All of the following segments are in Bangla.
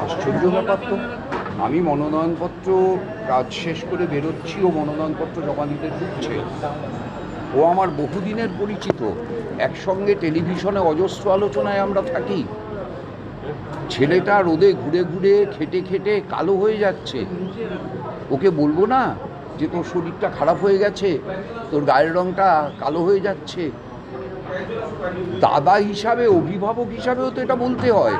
আশ্চর্য আমি মনোনয়নপত্র কাজ শেষ করে বেরোচ্ছি, ও মনোনয়নপত্র জমা দিতে ঢুকছে। ও আমার বহুদিনের পরিচিত। একসঙ্গে টেলিভিশনে অজস্র আলোচনায় আমরা থাকি। ছেলেটা রোদে ঘুরে ঘুরে খেটে খেটে কালো হয়ে যাচ্ছে। ওকে বলব না? যে তোর শরীরটা খারাপ হয়ে গেছে তোর গায়ের রংটা কালো হয়ে যাচ্ছে। দাদা হিসাবে অভিভাবক হিসাবেও তো এটা বলতে হয়।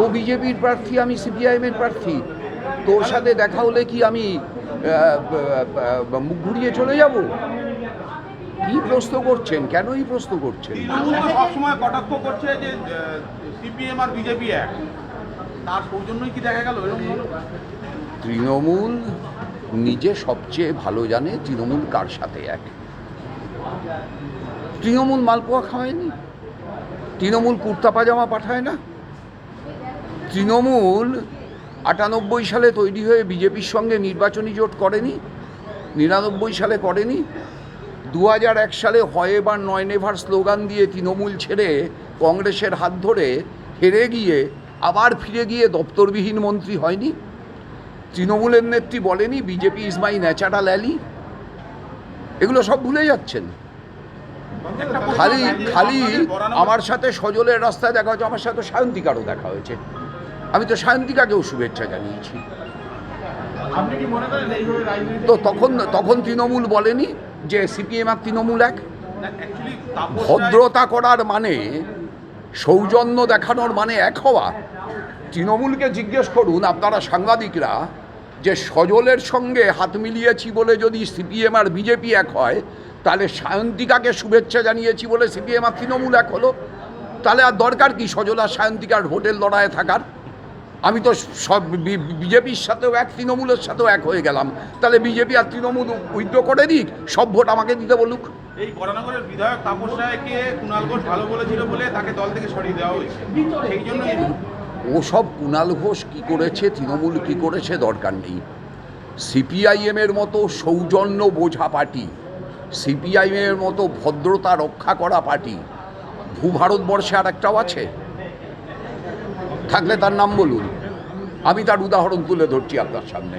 ও বিজেপির প্রার্থী আমি সিপিআইএমের প্রার্থী। তোর সাথে দেখা হলে কি আমি মুখ ঘুরিয়ে চলে যাব? কি প্রশ্ন করছেন? কেনই প্রশ্ন করছেন? সবসময় কটাক্ষ করছে যে সিপিএম আর বিজেপি এক। তার সৌজন্যই কি দেখা গেল তৃণমূল নিজে সবচেয়ে ভালো জানে তৃণমূল কার সাথে এক। তৃণমূল মালপোয়া খাওয়ায়নি? তৃণমূল কুর্তা পাজামা পাঠায় না? তৃণমূল আটানব্বই সালে তৈরি হয়ে বিজেপির সঙ্গে নির্বাচনী জোট করেনি? নিরানব্বই সালে করেনি? দু এক সালে হয় এবার নয় নেভার স্লোগান দিয়ে তৃণমূল ছেড়ে কংগ্রেসের হাত ধরে হেরে গিয়ে আবার ফিরে গিয়ে দপ্তরবিহীন মন্ত্রী হয়নি? তৃণমূলের নেত্রী বলেনি BJP is my natural ally এগুলো সব ভুলে যাচ্ছেন। খালি খালি আমার সাথে সজলের রাস্তায় দেখা হয়েছে, আমার সাথে সায়ন্তিকারও দেখা হয়েছে। আমি তো সায়ন্তিকাকেও শুভেচ্ছা জানিয়েছি। তো তখন তখন তৃণমূল বলেনি যে সিপিএম আর তৃণমূল এক। ভদ্রতা করার মানে সৌজন্য দেখানোর মানে এক হওয়া। তৃণমূলকে জিজ্ঞেস করুন, আপনারা সাংবাদিকরা, যে সজলের সঙ্গে হাত মিলিয়েছি বলে যদি সিপিএম আর বিজেপি এক হয়, তাহলে সায়ন্তিকাকে শুভেচ্ছা জানিয়েছি বলে সিপিএম আর তৃণমূল এক হলো। তাহলে আর দরকার কি সজল আর সায়ন্তিকার হোটেল লড়াইয়ে থাকার? আমি তো সব বিজেপির সাথেও এক, তৃণমূলের সাথেও এক হয়ে গেলাম। তাহলে বিজেপি আর তৃণমূল উইথড্র করে দিক, সব ভোট আমাকে দিতে বলুক। এই বরানগরের বিধায়ক তাপস রায়কে কুণাল ঘোষ ভালো বলেছিল বলে তাকে দল থেকে সরিয়ে দেওয়া হয়েছে। সেই জন্য ওসব কুণাল ঘোষ কী করেছে, তৃণমূল কী করেছে দরকার নেই। সিপিআইএমের মতো সৌজন্য বোঝা পার্টি, সিপিআইএমের মতো ভদ্রতা রক্ষা করা পার্টি, ভূভারতবর্ষে আর একটাও আছে? থাকলে তার নাম বলুন। আমি তার উদাহরণ তুলে ধরছি আপনার সামনে।